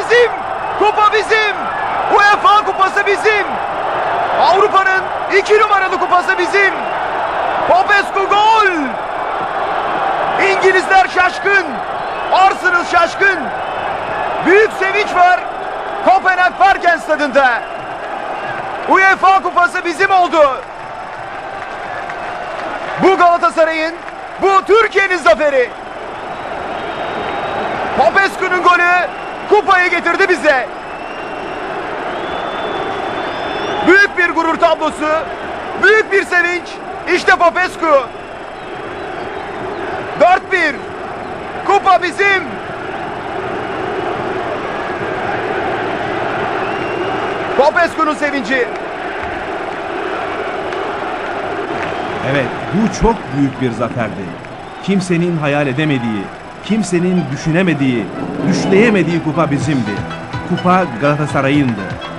bizim. Kupa bizim. UEFA kupası bizim. Avrupa'nın iki numaralı kupası bizim. Popescu gol. İngilizler şaşkın. Arsenal şaşkın. Büyük sevinç var. Kopenhag Parken stadında. UEFA kupası bizim oldu. Bu Galatasaray'ın, bu Türkiye'nin zaferi. Popescu'nun golü kupayı getirdi bize. Büyük bir gurur tablosu, büyük bir sevinç. İşte Popescu. 4-1. Kupa bizim. Popescu'nun sevinci. Evet, bu çok büyük bir zaferdi. Kimsenin hayal edemediği, kimsenin düşünemediği, düşleyemediği kupa bizimdi. Kupa Galatasaray'ındı.